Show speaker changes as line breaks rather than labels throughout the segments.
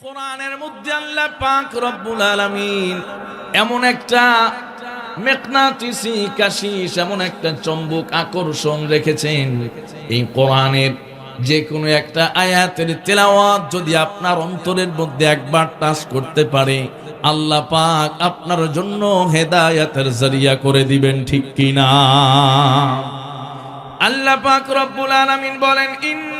কোরআনের মধ্যে আল্লাহ পাক রব্বুল আলামিন এমন একটা মেকনাতিসি কাশিস, এমন একটা চম্বুক আকর্ষণ রেখেছেন। এই কোরআনের যে কোনো একটা আয়াতের তেলাওয়াত যদি আপনার অন্তরের মধ্যে একবার টাচ করতে পারে, আল্লাহ পাক আপনার জন্য হেদায়াতের জরিয়া করে দিবেন, ঠিক কিনা? আল্লাহ পাক রব্বুল আলামিন বলেন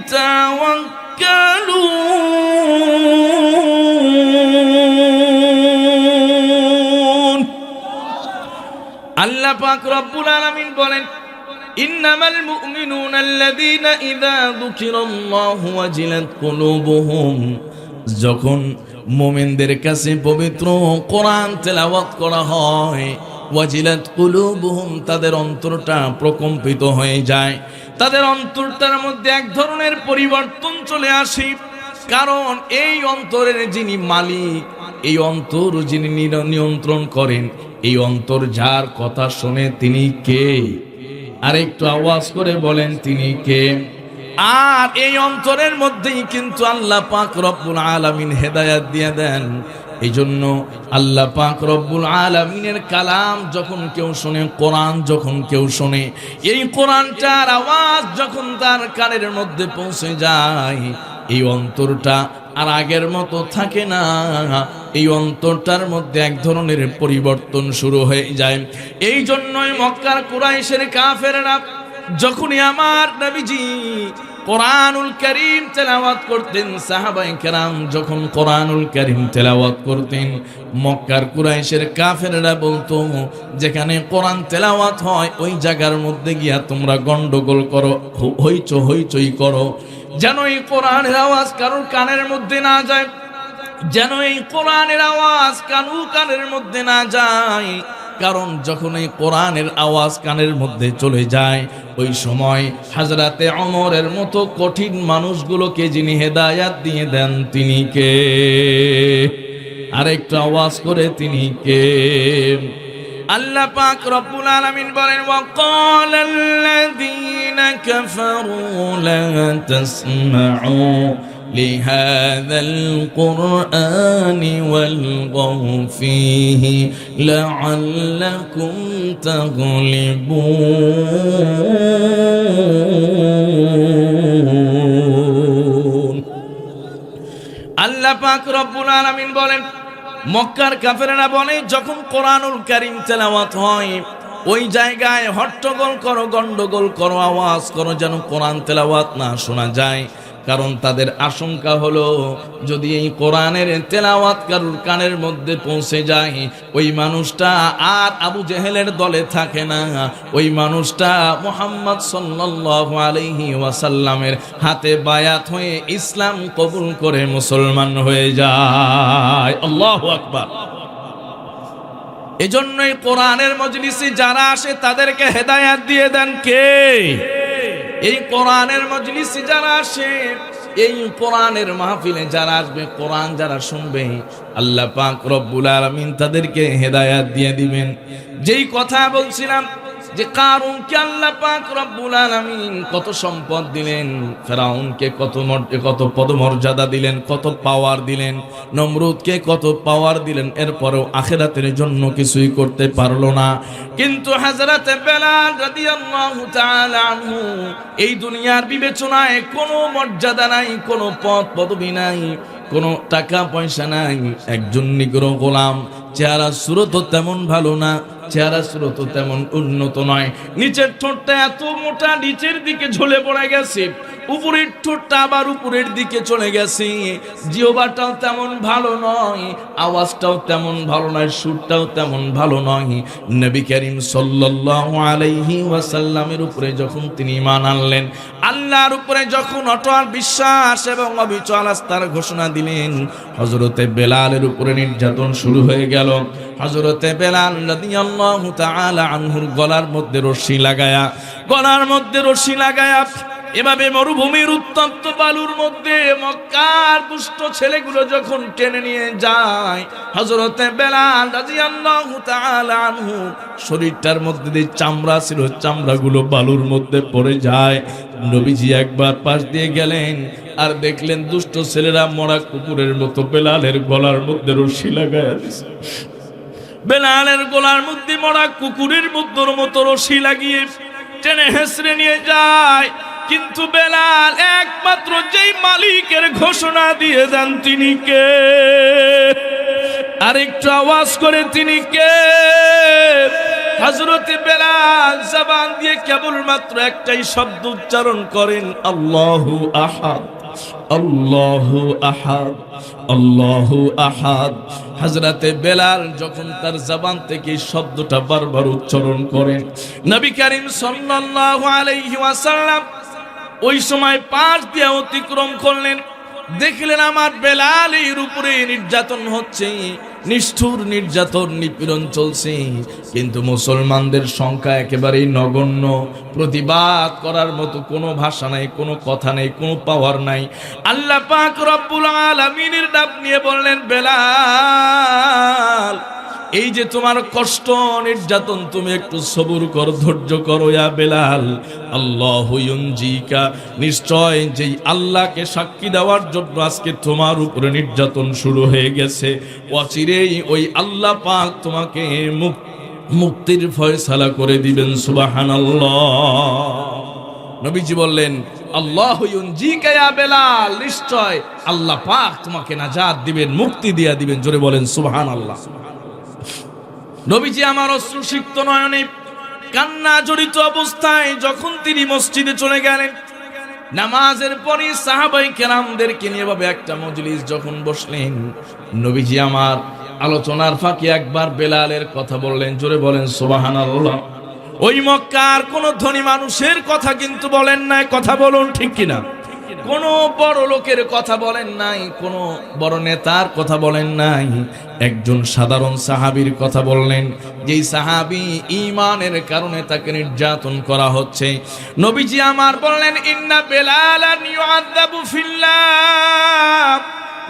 يتوكلون আল্লাহ পাক রব্বুল আলামিন বলেন ইন্নামাল মুমিনুনা আল্লাযীনা ইযা যুকিরাল্লাহু ওয়াজিলাত কুলুবুহুম যখন মুমিনদের কাছে পবিত্র কোরআন তেলাওয়াত করা হয় ওয়াজিলাত কুলুবুহুম তাদের অন্তরটা প্রকম্পিত হয়ে যায় তাদের অন্তরটার মধ্যে এক ধরনের পরিবর্তন চলে আসে। কারণ এই অন্তরের যিনি মালিক, এই অন্তর যিনি নিয়ন্ত্রণ করেন, এই অন্তর যার কথা শুনে তিনি কে? আর একটু আওয়াজ করে বলেন, তিনি কে? আর এই অন্তরের মধ্যেই কিন্তু আল্লাহ পাক রব্বুল আলামিন হেদায়াত দিয়ে দেন। এই জন্য আল্লাহ পাক রব্বুল আলামিনের কালাম যখন কেউ শোনে, কোরআন যখন কেউ শোনে, এই কোরআনটার আওয়াজ যখন তার কানের মধ্যে পৌঁছে যায়, এই অন্তরটা আর আগের মতো থাকে না। এই অন্তরটার মধ্যে এক ধরনের পরিবর্তন শুরু হয়ে যায়। এই জন্যই মক্কার কুরাইশের কাফেররা, যখনই আমার নবীজি কোরআনুল করিম তেলাওয়াত করতেন সাহাবাই কেরাম। যখন কোরআনুল করিম তেলাওয়াত করতেন, মক্কার কুরাইশের কাফেররা বলতো, যেখানে কোরআন তেলাওয়াত হয়, ওই জায়গার মধ্যে গিয়া তোমরা গন্ডগোল করো হই- হইচ, হইচই করো। যেন এই কোরআনের আওয়াজ কারোর কানের মধ্যে না যায়, যেন এই কোরআনের আওয়াজ কানু কানের মধ্যে না যায় কারণ যখন এই কোরআনের আওয়াজ কানের মধ্যে চলে যায়, ওই সময় হাজরাতে অমরের মতো কঠিন মানুষগুলোকে যিনি হেদায়াত দিয়ে দেন, তিনি কে? আরেকটু আওয়াজ করে, তিনি কে? আল্লাহ পাক রব্বুল আলামিন বলেন ওয়াকাল আল্লাযীনা কাফারু লা তাসমাউ। لهذا القرآن والغوا فيه لعلكم تغلبون আল্লাহ পাক রব্বুল আলামিন বলেন মক্কার কাফেরেরা বলে যখন কোরআনুল কারীম তেলাওয়াত হয় ওই জায়গায় হট্টগোল করো গন্ডগোল করো আওয়াজ করো যেন কোরআন তেলাওয়াত না শোনা যায় কারণ তাদের আশঙ্কা হলো, যদি এই কোরআনের তেলাওয়াত কারুর কানের মধ্যে পৌঁছে যায়, ওই মানুষটা আর আবু জেহেলের দলে থাকে না। ওই মানুষটা মোহাম্মদ সাল্লাল্লাহু আলাইহি ওয়াসাল্লামের হাতে বায়াত হয়ে ইসলাম কবুল করে মুসলমান হয়ে যায়। আল্লাহু আকবার। এজন্যই কোরআনের মজলিসে যারা আসে, তাদেরকে হেদায়াত দিয়ে দেন কে? এই কোরআনের মজলিসে যারা আসে, এই কোরআনের মাহফিলে যারা আসবে, কোরআন যারা শুনবে, আল্লাহ পাক রব্বুল আলামিন তাদেরকে হেদায়াত দিয়ে দিবেন। যেই কথা বলছিলাম যে কারুনকে আল্লাহ পাক রব্বুল আলামিন কত সম্পদ দিলেন, ফেরাউনকে কত কত পদমর্যাদা দিলেন, কত পাওয়ার দিলেন, নমরুদকে কত পাওয়ার দিলেন, এরপরেও আখেরাতের জন্য কিছুই করতে পারল না। কিন্তু হাজরাতে বেলাল রাদিয়াল্লাহু তাআলা আনহু এই দুনিয়ার বিবেচনায় কোনো মর্যাদা নাই, কোনো পদ পদবি নাই। কোনো টাকা পয়সা নাই, একজন নিগ্রহ গোলাম। চেহারা সুরত তেমন ভালো না, চেহারা স্রোত তেমন উন্নত নয়। নিচের ঠোঁটটা এত মোটা, নিচের দিকে ঝুলে পড়ে গেছে। উপরের ঠোঁটটা আবার উপরের দিকে চলে গেছে। জিওবাটাও তেমন ভালো নয়, আওয়াজটাও তেমন ভালো নয়, সুরটাও তেমন ভালো নয়। নবী করিম সাল্লাল্লাহু আলাইহি ওয়াসাল্লামের উপরে যখন তিনি ঈমান আনলেন, আল্লাহর উপরে যখন অটল বিশ্বাস এবং অবিচল আস্থার ঘোষণা দিলেন, হযরতে বেলালের উপরে নির্যাতন শুরু হয়ে গেল। হযরতে বেলাল রাদিয়াল্লাহু তাআলা আনহুর গলার মধ্যে রশি লাগায়া, গলার মধ্যে রশি লাগায়া এভাবে মরুভূমির উত্তপ্ত বালুর মধ্যে মক্কার দুষ্ট ছেলেগুলো যখন টেনে নিয়ে যায় হজরতে বেলাল রাদিয়াল্লাহু তাআলা আনহু শরীরটার মধ্যে যে চামড়া ছিল চামড়াগুলো বালুর মধ্যে পড়ে যায়। নবীজি একবার পাশ দিয়ে গেলেন আর দেখলেন দুষ্ট ছেলেরা মরা কুকুরের মতো বেলালের গলার মধ্যে রশি লাগায় বেলালের গলার মধ্যে মরা কুকুরের মধ্যর মতো রশি লাগিয়ে টেনে হেসড়ে নিয়ে যায়। কিন্তু বেলাল একমাত্র যেই মালিকের ঘোষণা দিয়ে দেন তিনি কে? আরেকটু আওয়াজ করে তিনি কে? হজরতে বেলাল জবান দিয়ে কেবলমাত্র একটাই শব্দ উচ্চারণ করেন, আল্লাহু আহাদ আল্লাহু আহাদ আল্লাহু আহাদ। হজরতে বেলাল যখন তার জবান থেকে শব্দটা বারবার উচ্চারণ করেন, নবী করিম সাল্লাল্লাহু আলাইহি ওয়াসাল্লাম ওই সময় পাশ দিয়ে অতিক্রম করলেন। দেখলেন আমার বেলাল এর উপরে নির্যাতন হচ্ছে। নিষ্ঠুর নির্যাতন, নিপীড়ন চলছে। কিন্তু মুসলমানদের সংখ্যা একেবারেই নগণ্য। প্রতিবাদ করার মতো কোনো ভাষা নাই, কোনো কথা নেই, কোনো পাওয়ার নাই। আল্লাহ পাক রব্বুল আলামিনের ডাক নিয়ে বললেন, বেলাল এই যে তোমার কষ্ট, নির্যাতন, তুমি একটু সবুর কর, ধৈর্য করো বেলাল। আল্লাহ ইউনজিকা। নিশ্চয় যেই আল্লাহকে সাক্ষী দেওয়ার জন্য আজকে তোমার উপরে নির্যাতন শুরু হয়ে গেছে। অচিরেই ওই আল্লাহ পাক তোমাকে মুক মুক্তির ফয়সালা করে দিবেন, সুবহানাল্লাহ। নবীজি বললেন, আল্লাহ ইয়া বেলাল। নিশ্চয় আল্লাহ পাক তোমাকে নাজাত দিবেন, মুক্তি দিয়া দিবেন। জোরে বলেন, সুবহানাল্লাহ। নবীজি আমার অশ্রুসিক্ত নয়নে কান্না জড়িত অবস্থায় যখন তিনি মসজিদে চলে গেলেন, নামাজের পরে সাহাবাই কেরামদেরকে নিয়ে ভাবে একটা মজলিস যখন বসলেন, নবীজি আমার আলোচনার ফাঁকে একবার বেলালের কথা বললেন, জোরে বলেন সোবাহান ওই মক্কার কোন ধনী মানুষের কথা কিন্তু বলেন নাই, কথা বলুন ঠিক কিনা? কোন? বড় লোকের কথা বলেন নাই, কোন বড় নেতার কথা বলেন নাই। একজন সাধারণ সাহাবীর কথা বললেন, যেই সাহাবী ইমানের কারণে তাকে নির্যাতন করা হচ্ছে। নবীজি আমার বললেন, ইন্না ফিল্লাহ।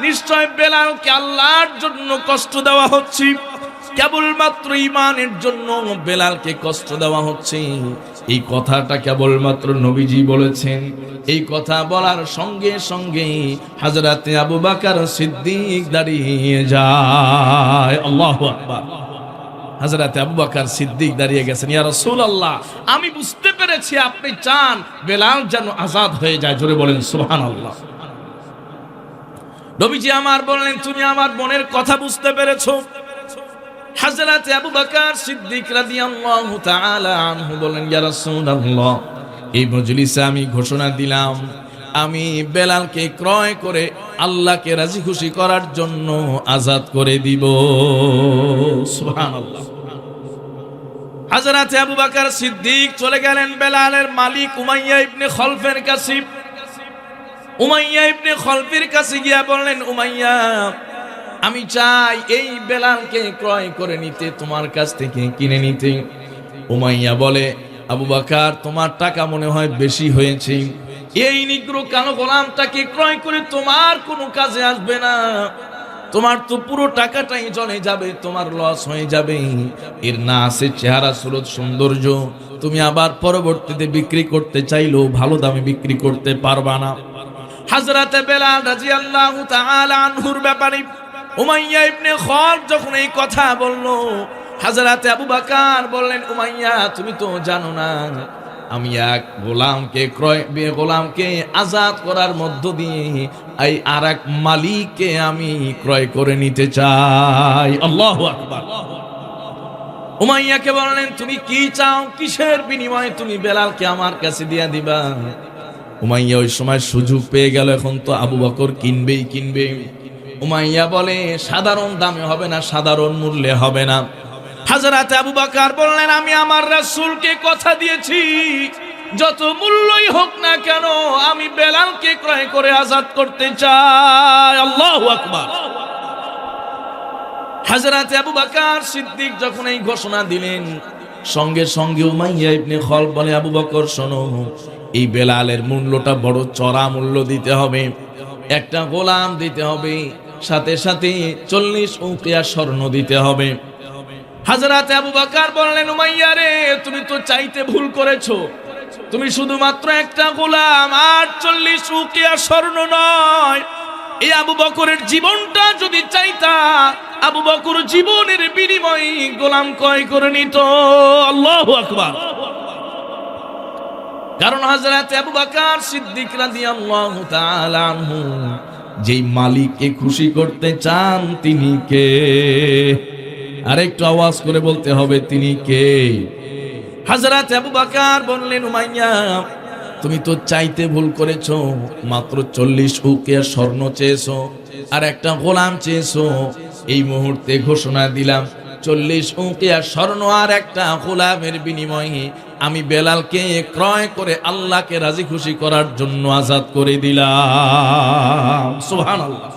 নিশ্চয় বেলালকে আল্লাহর জন্য কষ্ট দেওয়া হচ্ছে। কেবলমাত্র ইমানের জন্য বেলালকে কষ্ট দেওয়া হচ্ছে। এই কথাটা কেবলমাত্র নবীজি বলেছেন। এই কথা বলার সঙ্গে সঙ্গে হাজরাতে আবু বাকার সিদ্দিক দাঁড়িয়ে যায়। আল্লাহ আকবার। হাজরাতে আবু বাকার সিদ্দিক দাঁড়িয়ে গেছেন। ইয়া রাসূলুল্লাহ, আমি বুঝতে পেরেছি আপনি চান বেলাল যেন আজাদ হয়ে যায়। জোরে বলেন, সুবহানাল্লাহ। নবীজি আমার বললেন, তুমি আমার বোনের কথা বুঝতে পেরেছ? হাজরাতে আবু বকর সিদ্দিক রাদিয়াল্লাহু তাআলা আনহু বলেন, ইয়া রাসূলুল্লাহ, এই মজলিসে আমি ঘোষণা দিলাম, আমি বেলালকে ক্রয় করে আল্লাহকে রাজি খুশি করার জন্য আজাদ করে দিব। সুবহানাল্লাহ। হাজরাতে আবু বকর সিদ্দিক চলে গেলেন বেলালের মালিক উমাইয়া ইবনে খলফের কাছে। উমাইয়া ইবনে খলফের কাছে গিয়া বললেন, উমাইয়া আমি চাই এই বেলালকে ক্রয় করে নিতে, তোমার কাছ থেকে কিনে নিতে। উমাইয়া বলে, আবু বাকার, তোমার টাকা মনে হয় বেশি হয়েছে। এই নিগ্র কালো গোলামটাকে ক্রয় করে তোমার কোনো কাজে আসবে না। তোমার তো পুরো টাকাটাই চলে যাবে, তোমার লস হয়ে যাবে। এর না আছে চেহারা সুরত সৌন্দর্য। তুমি আবার পরবর্তীতে বিক্রি করতে চাইলেও ভালো দামে বিক্রি করতে পারবা না। হাজরাতে বেলাল রাদিয়াল্লাহু তাআলা আনহুর ব্যাপারে উমাইয়া ইবনে খলফ যখন এই কথা বলল, হাজরাতে আবু বাকার বললেন, উমাইয়া, তুমি তো জানো না, আমি এক গোলামকে ক্রয় গোলামকে আজাদ করার মধ্য দিয়ে এই আর এক মালিককে আমি ক্রয় করে নিতে চাই। আল্লাহ আকবার। উমাইয়াকে বললেন, তুমি কি চাও? কিসের বিনিময়ে তুমি বেলালকে আমার কাছে দিয়া দিবা? উমাইয়া ওই সময় সুযোগ পেয়ে গেল, এখন তো আবু বকর কিনবেই কিনবে উমাইয়া বলে, সাধারণ দামে হবে না, সাধারণ মূল্যে হবে না। হাজরাতে আবু বাকার বললেন, আমি আমার রাসুলকে কথা দিয়েছি, যত মূল্যই হোক না কেন, আমি বেলালকে ক্রয় করে আজাদ করতে চাই। আল্লাহ আকবার। হাজরাতে আবু বাকার সিদ্দিক যখন এই ঘোষণা দিলেন, সঙ্গে সঙ্গে উমাইয়া ইবনে খল বলে, আবু বকর, শোনো, এই বেলালের মূল্যটা বড় চড়া মূল্য দিতে হবে, একটা গোলাম দিতে হবে সাথে সাথে চল্লিশ উকিয়া স্বর্ণ দিতে হবে। হাজরাতে আবু বাকার বললেন রে, তুমি তো চাইতে ভুল করেছ। তুমি শুধুমাত্র একটা গোলাম, আর চল্লিশ উকিয়া স্বর্ণ নয়। এই আবু বকরের জীবনটা যদি চাইতা, আবু বকর জীবনের বিনিময়ে গোলাম কয় করে নিত। আল্লাহ আকবার। কারণ হাজরাতে আবু বাকার সিদ্দিক রাদিয়াল্লাহু তাআলা আনহু যেই মালিককে খুশি করতে চান তিনি কে? আরেকটু আওয়াজ করে বলতে হবে, তিনি কে? হাজরাত আবু বাকার বললেন তুমি তো চাইতে ভুল করেছ, মাত্র চল্লিশ উকে স্বর্ণ চেয়েছো আর একটা গোলাম চেয়েছো। এই মুহূর্তে ঘোষণা দিলাম, চল্লিশ উকিয়া স্বর্ণ আর একটা গোলামের বিনিময়ে আমি বেলালকে ক্রয় করে আল্লাহকে রাজি খুশি করার জন্য আজাদ করে দিলাম। সুবহানাল্লাহ।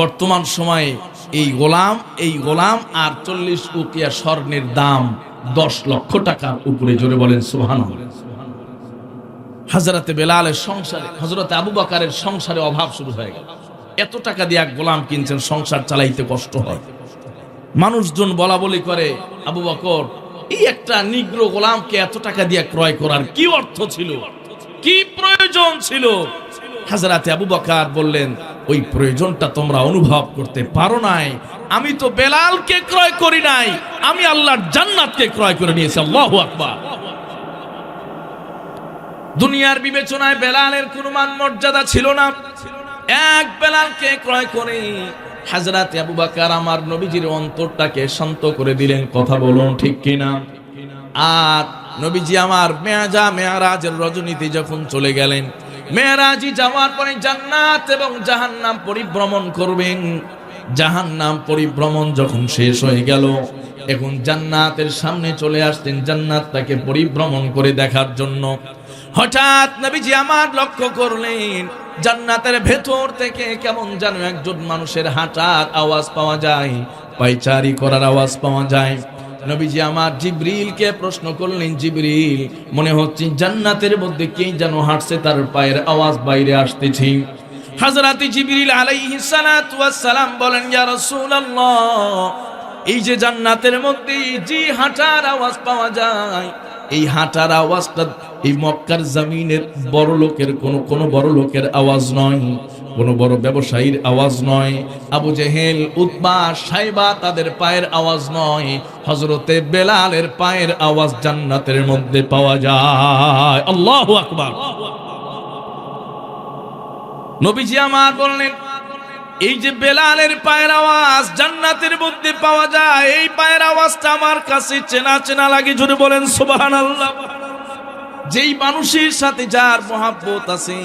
বর্তমান সময়ে এই গোলাম এই গোলাম আর চল্লিশ উকিয়া স্বর্ণের দাম দশ লক্ষ টাকার উপরে জোরে বলেন সুহান হাজরাতে বেলালের সংসারে হজরতে আবু বাকারের সংসারে অভাব শুরু হয়ে গেল। এত টাকা দিয়ে এক গোলাম কিনছেন, সংসার চালাইতে কষ্ট হয়। মানুষজন বলা বলি করে, আবু বকর এই একটা নিগ্র গোলামকে এত টাকা দিয়ে ক্রয় করার কি অর্থ ছিল? কি প্রয়োজন ছিল? হাজরাতে আবু বকার বললেন, ওই প্রয়োজনটা তোমরা অনুভব করতে পারো নাই। আমি তো বেলালকে ক্রয় করি নাই। আমি আল্লাহর জান্নাতকে ক্রয় করে নিয়েছি। আল্লাহু আকবার। দুনিয়ার বিবেচনায় বেলালের কোনো মান মর্যাদা ছিল না। এক বেলালকে ক্রয় করে হাজরাতে আবু বাকার আমার নবীজির অন্তরটাকে শান্ত করে দিলেন, কথা বলুন ঠিক কিনা? আর নবীজি আমার মেয়াজা, মেয়ারাজের রজনীতে যখন চলে গেলেন, মেয়ারাজি যাওয়ার পরে জান্নাত এবং জাহান্নাম পরিভ্রমণ করবেন। জাহান্নাম পরিভ্রমণ যখন শেষ হয়ে গেল, এখন জান্নাতের সামনে চলে আসতেন জান্নাতটাকে পরিভ্রমণ করে দেখার জন্য। হঠাৎ নবীজি আমার লক্ষ্য করলেন জান্নাতের ভেতর থেকে কেমন যেন একজন মানুষের হাঁটার আওয়াজ পাওয়া যায়, পাইচারি করার আওয়াজ পাওয়া যায়। নবীজি আমার জিবরিলকে প্রশ্ন করলেন, জিবরিল, মনে হচ্ছে জান্নাতের মধ্যে কে যেন হাঁটছে তার পায়ের আওয়াজ বাইরে আসতেছি? হাজরাতে জিবরিল ওয়াস সালাম বলেন, ইয়া রাসূলুল্লাহ, এই যে জান্নাতের মধ্যে যে হাঁটার আওয়াজ পাওয়া যায়, এই হাঁটার আওয়াজটা এই মক্কার জমিনের বড় লোকের কোন কোন বড় লোকের আওয়াজ নয়, কোন বড় ব্যবসায়ীর আওয়াজ নয়। আবু জেহেল উৎবা সাইবা তাদের পায়ের আওয়াজ নয়। হজরতে বেলালের পায়ের আওয়াজ জান্নাতের মধ্যে পাওয়া যায়। আল্লাহ আকবার। নবীজি আমার বললেন, এই যে বেলালের পায়ের আওয়াজ জান্নাতের মধ্যে পাওয়া যায়, এই পায়ের আওয়াজটা আমার কাছে চেনা চেনা লাগে জুড়ে বলেন সুবাহান আল্লাহ যেই মানুষের সাথে যার মহাব্বত আছে,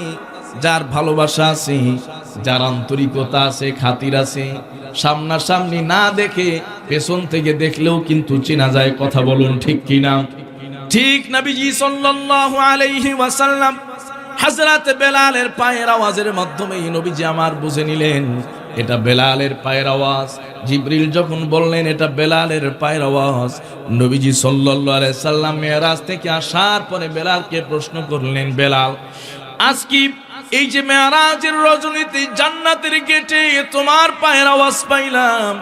যার ভালোবাসা আছে, যার আন্তরিকতা আছে, খাতির আছে, সামনাসামনি না দেখে পেছন থেকে দেখলেও কিন্তু চেনা যায় কথা বলুন ঠিক কিনা ঠিক নবীজি সাল্লাল্লাহু আলাইহি ওয়াসাল্লাম হাজরাত বেলালের পায়ের আওয়াজের মাধ্যমে নবীজি আমার বুঝে নিলেন, এটা বেলালের পায়ের আওয়াজ। জিবরিল যখন বললেন, এটা বেলালের পায়ের আওয়াজ। নবীজি আলাইহি সাল্লাম মেরাজ থেকে আসার পরে বেলালকে প্রশ্ন করলেন, বেলাল, আজ কি এই যে মেয়ারাজের রজনীতে জান্নাতের গেটে তোমার পায়ের আওয়াজ পাইলাম?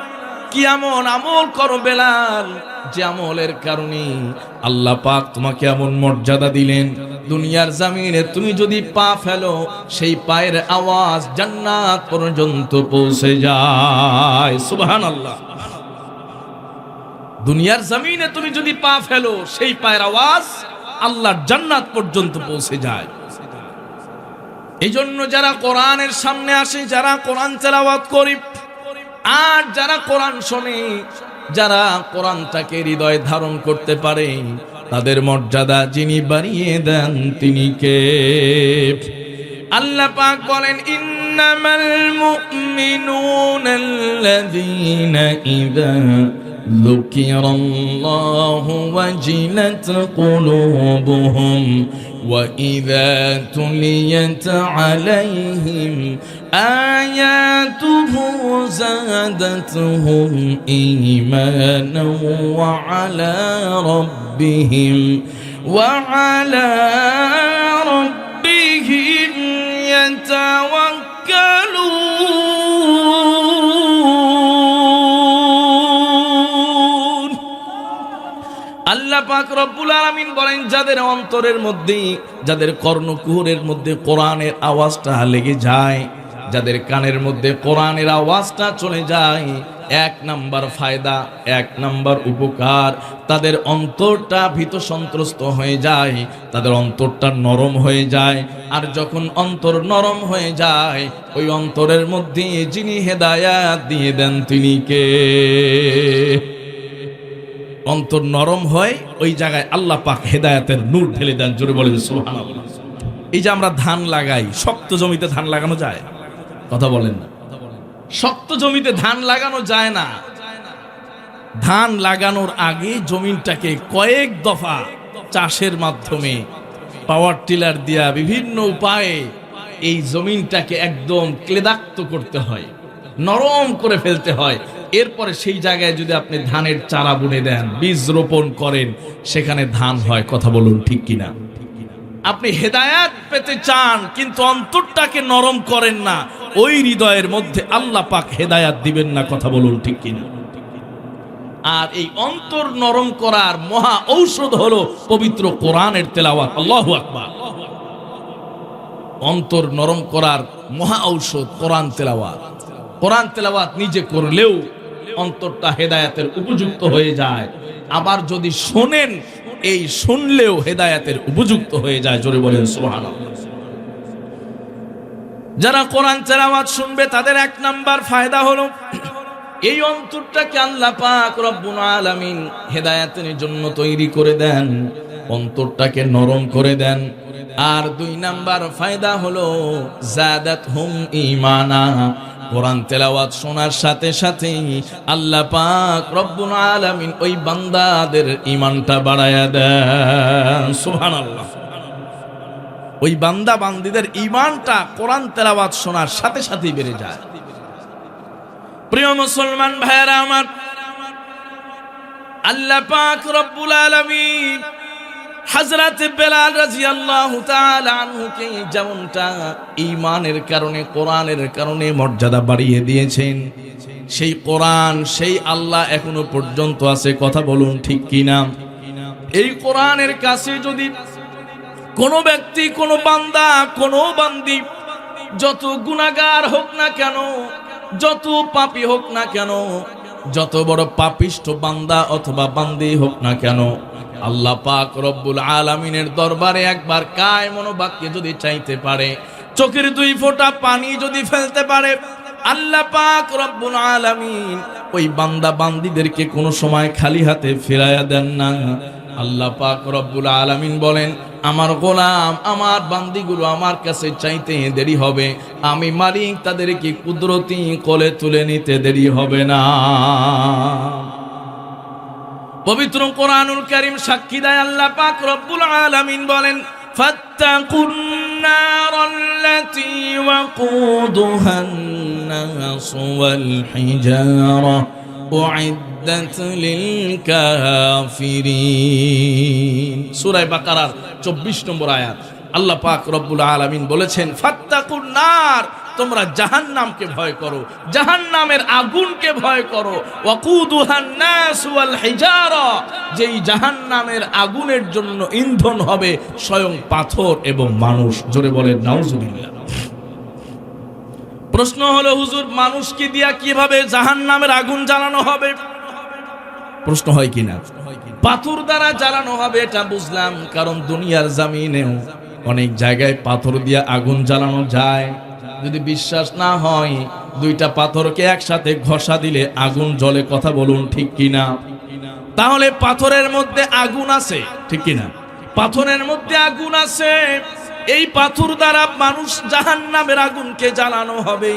কি এমন আমল করো বেলাল? যে আমলের কারণে আল্লাহ পাক তোমাকে এমন মর্যাদা দিলেন। দুনিয়ার জামিনে তুমি যদি পা ফেলো, সেই পায়ের আওয়াজ জান্নাত পর্যন্ত পৌঁছে যায়। সুবহান আল্লাহ দুনিয়ার জমিনে তুমি যদি পা ফেলো, সেই পায়ের আওয়াজ আল্লাহর জান্নাত পর্যন্ত পৌঁছে যায়। এই জন্য যারা কোরআনের সামনে আসে, যারা কোরআন তেলাওয়াত করি, আর যারা কোরআন শোনে, যারা কোরআনটাকে হৃদয়ে ধারণ করতে পারে তাদের মর্যাদা যিনি বাড়িয়ে দেন তিনি কে আল্লাহ পাক বলেন ইন্নামাল মুমিনুনা আল্লাযীনা ইযা ذكر الله وجلت قلوبهم وإذا تليت عليهم آياته زادتهم إيمانا وعلى ربهم وعلى ربهم يتوكلون আল্লাহ পাক রব্বুল আলামিন বলেন যাদের অন্তরের মধ্যে যাদের কর্ণকুহরের মধ্যে কোরআনের আওয়াজটা লেগে যায় যাদের কানের মধ্যে কোরআনের আওয়াজটা চলে যায় এক নাম্বার ফায়দা, এক নাম্বার উপকার। তাদের অন্তরটা ভীত সন্ত্রস্ত হয়ে যায়, তাদের অন্তরটা নরম হয়ে যায়। আর যখন অন্তর নরম হয়ে যায়, ওই অন্তরের মধ্যে যিনি হেদায়াত দিয়ে দেন তিনি কে? অন্তর নরম হয়, ওই জায়গায় আল্লাহ পাক হেদায়াতের নূর ঢেলে দেন, জোরে বলেন সুবহানাল্লাহ। এই যে আমরা ধান লাগাই, শক্ত জমিতে ধান লাগানো যায়? কথা বলেন না। শক্ত জমিতে ধান লাগানো যায় না। ধান লাগানোর আগে জমিনটাকে কয়েক দফা চাষের মাধ্যমে পাওয়ার টিলার দিয়া বিভিন্ন উপায়ে এই জমিনটাকে একদম ক্লেদাক্ত করতে হয়, নরম করে ফেলতে হয়। এরপরে সেই জায়গায় যদি আপনি ধানের চারা বুনে দেন, বীজ রোপণ করেন, সেখানে ধান হয়, কথা বলুন ঠিক কিনা? আপনি হেদায়াত পেতে চান, কিন্তু অন্তরটাকে নরম করেন না। ওই হৃদয়ের মধ্যে আল্লাহ পাক হেদায়াত দিবেন না, কথা বলুন ঠিক কিনা? আর এই অন্তর নরম করার মহা ঔষধ হলো পবিত্র কোরআনের তেলাওয়াত। আল্লাহু আকবার। অন্তর নরম করার মহা ঔষধ কোরআন তেলাওয়াত। কোরআন তেলাওয়াত নিজে করলেও অন্তরটা হেদায়াতের উপযুক্ত হয়ে যায়। আবার যদি শোনেন এই শুনলেও হেদায়াতের উপযুক্ত হয়ে যায়, জোরে বলেন, সুবহানাল্লাহ। যারা কোরআন তেলাওয়াত শুনবে, তাদের এক নাম্বার ফায়দা হলো, এই অন্তরটাকে আল্লাহ পাক রব্বুল আলামিন হেদায়েতের জন্য তৈরি করে দেন, অন্তরটাকে নরম করে দেন। আর দুই নাম্বার ফায়দা হলো জাদাত হুম ইমানা কোরআন তেলাওয়াত শোনার সাথে সাথে আল্লাহ পাক রব্বুল আলামিন ওই বান্দাদের ইমানটা বাড়ায়া দেন। সুবহানাল্লাহ। ওই বান্দা বান্দিদের ইমানটা কোরআন তেলাওয়াত শোনার সাথে সাথেই বেড়ে যায়। প্রিয় মুসলমান ভাইয়েরা আমার, আল্লাহ পাক রব্বুল আলামিন হযরত বেলাল রাদিয়াল্লাহু তাআলা আনহুকে যেমনটা ঈমানের কারণে, কোরআনের কারণে মর্যাদা বাড়িয়ে দিয়েছেন, সেই কোরআন, সেই আল্লাহ এখনও পর্যন্ত আছে, কথা বলুন ঠিক কিনা? এই কোরআনের কাছে যদি কোনো ব্যক্তি, কোনো বান্দা, কোনো বান্দি, যত গুনাহগার হোক না কেন, যত পাপী হোক না কেন, যত বড় পাপিষ্ঠ বান্দা অথবা বান্দি হোক না কেন আল্লাহ পাক রব্বুল আলামিনের দরবারে একবার কায় মনোবাক্যে যদি চাইতে পারে, চোখের দুই ফোঁটা পানি যদি ফেলতে পারে, আল্লাহ পাক রব্বুল আলামিন ওই বান্দা বান্দিদেরকে কোনো সময় খালি হাতে ফিরাইয়া দেন না। আল্লাহ পাক রব্বুল আলামিন বলেন, আমার গোলাম, আমার বান্দিগুলো আমার কাছে চাইতে দেরি হবে। আমি মালিক, তাদেরকে কুদরতি কোলে তুলে নিতে দেরি হবে না। পবিত্র কোরআনুল কারীম সাক্ষী দেয় আল্লাহ পাক রব্বুল আলামিন বলেন فاتقوا النار التي وقودها الناس والحجارة أعدت للكافرين سورة বাকারার 24 নম্বর আয়াত আল্লাহ পাক রব্বুল আলামিন বলেছেন ফাত্তাকুন নার তোমরা জাহান্নামকে ভয় করো জাহান জাহান্নামের আগুনকে ভয় করো। যেই জাহান্নামের আগুনের জন্য ইন্ধন হবে স্বয়ং পাথর এবং মানুষ। জোরে বলেন, নাউজুবিল্লাহ। প্রশ্ন হলো, হুজুর, মানুষকে দিয়া কীভাবে জাহান্নামের আগুন জ্বালানো হবে? প্রশ্ন হয় কিনা? পাথর দ্বারা জ্বালানো হবে, এটা বুঝলাম, কারণ দুনিয়ার জামিনেও অনেক জায়গায় পাথর দিয়ে আগুন জ্বালানো যায়। যদি বিশ্বাস না হয়, দুইটা পাথরকে একসাথে ঘষা দিলে আগুন জলে কথা বলুন ঠিক কিনা? তাহলে পাথরের মধ্যে আগুন আছে, ঠিক কিনা? পাথরের মধ্যে আগুন আছে। এই পাথর দ্বারা মানুষ জাহান নামের আগুনকে জ্বালানো হবে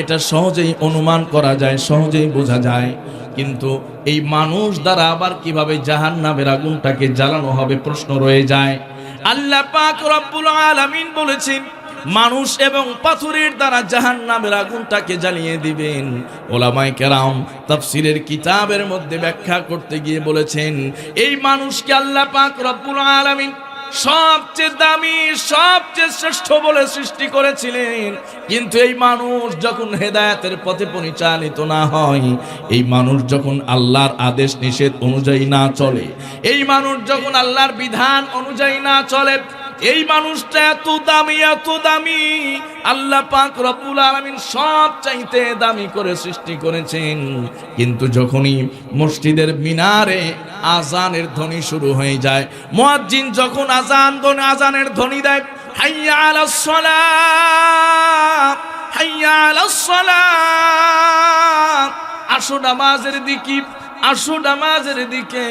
এটা সহজেই অনুমান করা যায়, সহজেই বোঝা যায়। কিন্তু এই মানুষ দ্বারা আবার কীভাবে জাহান নামের আগুনটাকে জ্বালানো হবে, প্রশ্ন রয়ে যায়। আল্লাহ পাক রব্বুল আলামিন বলেছেন মানুষ এবং পাথরের দ্বারা জাহান নামের আগুনটাকে জ্বালিয়ে দিবেন। ওলামাই কেরাম তাফসিরের কিতাবের মধ্যে ব্যাখ্যা করতে গিয়ে বলেছেন, এই মানুষকে আল্লাহ পাক রব্বুল আলামিন সবচেয়ে দামি, সবচেয়ে শ্রেষ্ঠ বলে সৃষ্টি করেছিলেন। কিন্তু এই মানুষ যখন হেদায়তের পথে পরিচালিত না হয়, এই মানুষ যখন আল্লাহর আদেশ নিষেধ অনুযায়ী না চলে, এই মানুষ যখন আল্লাহর বিধান অনুযায়ী না চলে এই মানুষটা এত দামি এত দামি। আল্লাহ পাক রব্বুল আলামিন সব চাইতে দামি করে সৃষ্টি করেছেন। কিন্তু যখনই মসজিদের মিনারে আজানের ধ্বনি শুরু হয়ে যায়, মুয়াজ্জিন যখন আজান ধ্বনি, আজানের ধ্বনি দেয়, হাইয়া আলাস সালাত হাইয়া আলাস সালাত আসো নামাজের দিকে আসো নামাজের দিকে।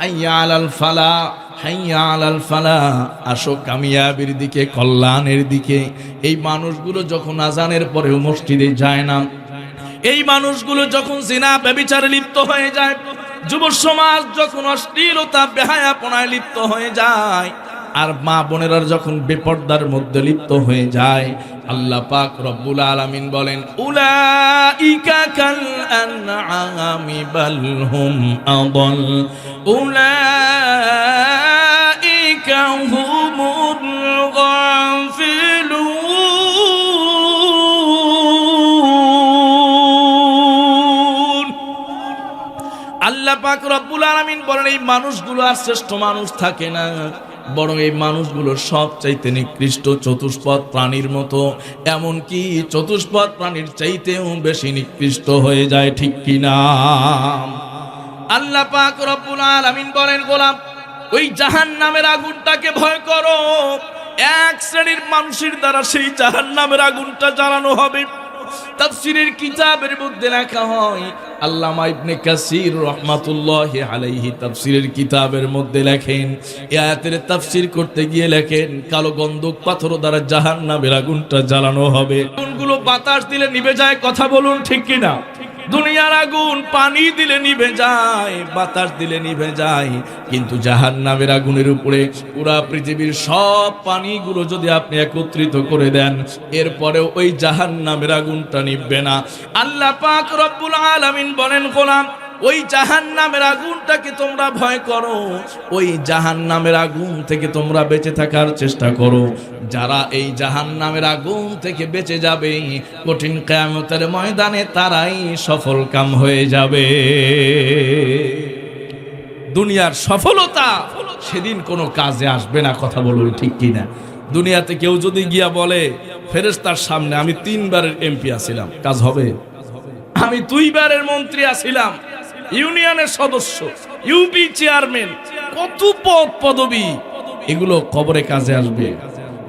হাইয়া আলাল ফালা, হাইয়া আলাল ফালা। আসো কামিয়াবির দিকে, কল্যাণের দিকে। এই মানুষগুলো যখন আজানের পরেও মসজিদে যায় না, এই মানুষগুলো যখন জিনা ব্যবিচারে লিপ্ত হয়ে যায় যুব সমাজ যখন অশ্লীলতা, বেহায়াপনায় লিপ্ত হয়ে যায় আর মা বোনেরা যখন বেপর্দার মধ্যে লিপ্ত হয়ে যায়, আল্লাহ পাক রব্বুল আলামিন বলেন, উলাইকা কাল আনআমি বাল আদল, উলাইকা হুমুল গাফিলুন। আল্লাহ পাক রব্বুল আলামিন বলেন, এই মানুষগুলো আর শ্রেষ্ঠ মানুষ থাকে না। বরং এই মানুষগুলো সব চাইতে নিকৃষ্ট চতুষ্পদ প্রাণীর মতো। এমনকি চতুষ্পদ প্রাণীর চাইতেও বেশি নিকৃষ্ট হয়ে যায়, ঠিক কিনা আল্লাহ পাক রব্বুল আলামিন বলেন, গোলাম, ওই জাহান নামের আগুনটাকে ভয় করো। এক শ্রেণির মানুষের দ্বারা সেই জাহান নামের আগুনটা জ্বালানো হবে। তাফসিরের কিতাবের মধ্যে লেখা হয়। আল্লামা ইবনে কাসির রহমাতুল্লাহ আলাইহি তাফসিরের কিতাবের মধ্যে লেখেন এই আয়াতের তাফসির করতে গিয়ে লেখেন, কালো গন্ধক পাথর দ্বারা জাহান্নামের আগুনটা জ্বালানো হবে। কোনগুলো বাতাস দিলে নিভে যায়, কথা বলুন ঠিক কিনা? দুনিয়ার আগুন পানি দিলে নিভে যায়, বাতাস দিলে নিভে যায়। কিন্তু জাহান নামের আগুনের উপরে পুরা পৃথিবীর সব পানিগুলো যদি আপনি একত্রিত করে দেন এরপরে ওই জাহান নামের আগুনটা নিভবে না। আল্লাহ পাক রব্বুল আলামিন বলেন, গোলাম ওই জাহান নামের আগুনটাকে তোমরা ভয় করো? ওই জাহান নামের আগুন থেকে তোমরা বেঁচে থাকার চেষ্টা করো। যারা এই জাহান নামের আগুন থেকে বেঁচে যাবে, কঠিন কেয়ামতের ময়দানে তারাই সফল কাম হয়ে যাবে। দুনিয়ার সফলতা সেদিন কোনো কাজে আসবে না, কথা বলুন ঠিক কিনা। দুনিয়াতে কেউ যদি গিয়া বলে ফেরেস্তার সামনে আমি তিনবারের এমপি আছিলাম, কাজ হবে? আমি দুইবারের মন্ত্রী আছিলাম। ইউনিয়নের সদস্য ইউপি চেয়ারম্যান কত পদ পদবি। এগুলো কবরে কাজে আসবে।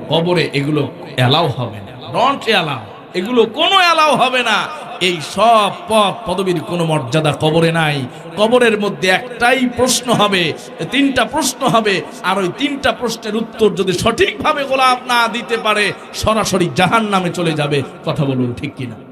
কবরে এগুলো এলাও হবে না। নট এলাও এগুলো কোনো এলাও হবে না। এই সব পদ পদবীর কোনো মর্যাদা কবরে নাই। কবরের মধ্যে একটাই প্রশ্ন হবে, তিনটা প্রশ্ন হবে, আর ওই তিনটা প্রশ্নের উত্তর যদি সঠিকভাবে গোলাপ না দিতে পারে, সরাসরি জাহান নামে চলে যাবে। কথা বলুন ঠিক কিনা?